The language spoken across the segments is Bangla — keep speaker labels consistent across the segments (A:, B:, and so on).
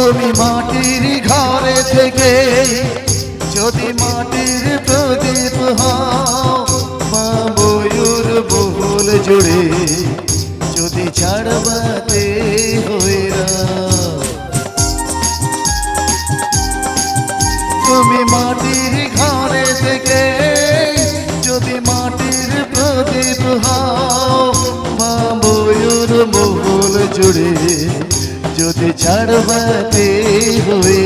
A: তুমি মাটির ঘরে থেকে যদি মাটির প্রদীপ হও, মা ময়ূর বহুল জুড়ে যদি ছাড়বাতে হইরা তুমি মাটির ঘরে থেকে যদি মাটির প্রদীপ হও, মা ময়ূর মহুল জুড়ে যদি ছাড়বাতে হয়ে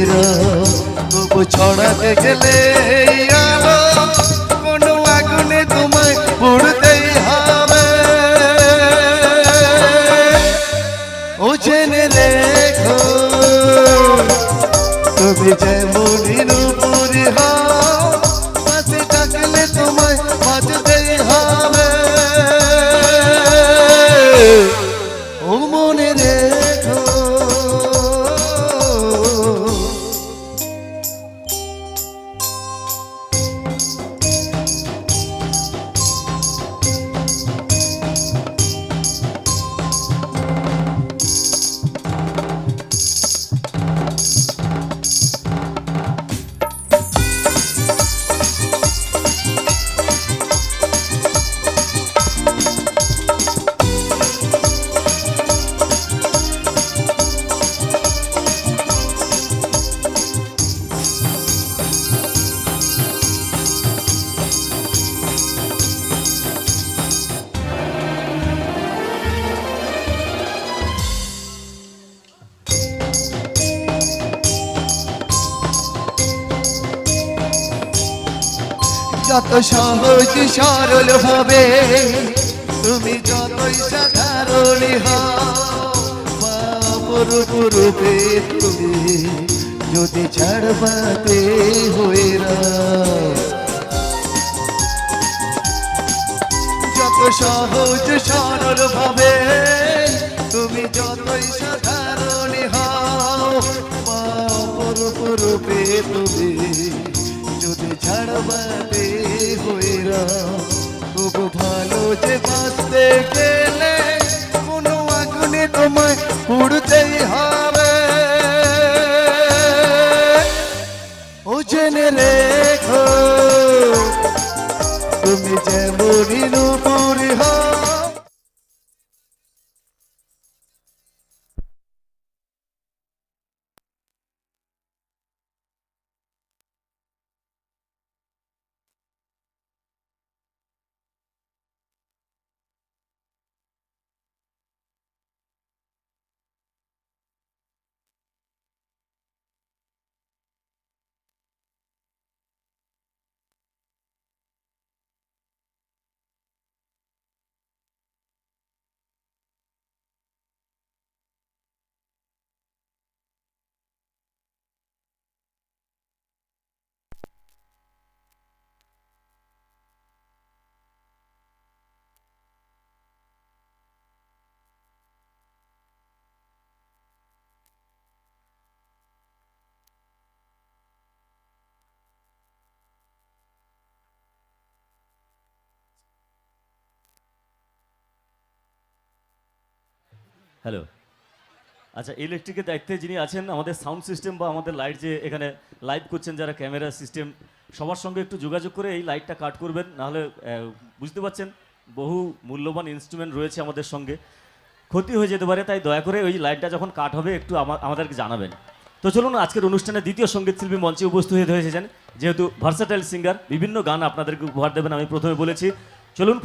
A: তবু ছড়াতে গেলে আলো হবে। জেনে রেখো তুমি যত সহজ সরল হবে, তুমি যতই সাধারণ হরূপে তুমি যদি ছাড়বাতে হইরা যত সহজ সরল ভাবে তুমি যতই সাধারণ হও রূপে তুমি ছাড়বাতে হয়ে খুব
B: হ্যালো আচ্ছা ইলেকট্রিকের দায়িত্বে যিনি আছেন, আমাদের সাউন্ড সিস্টেম বা আমাদের লাইট যে এখানে লাইভ করছেন যারা ক্যামেরা সিস্টেম সবার সঙ্গে একটু যোগাযোগ করে এই লাইটটা কাট করবেন, নাহলে বুঝতে পারছেন, বহু মূল্যবান ইনস্ট্রুমেন্ট রয়েছে আমাদের সঙ্গে। ক্ষতি হয়ে যেতে পারে, তাই দয়া করে ওই লাইটটা যখন কাট হবে, একটু আমা- আমাদেরকে জানাবেন। তো চলুন, আজকের অনুষ্ঠানে দ্বিতীয় সংগীত শিল্পী মঞ্চে উপস্থিত হয়েছেন যেহেতু ভার্সাটাইল সিঙ্গার বিভিন্ন গান আপনাদেরকে উপহার দেবেন, আমি প্রথমে বলেছি। চলুন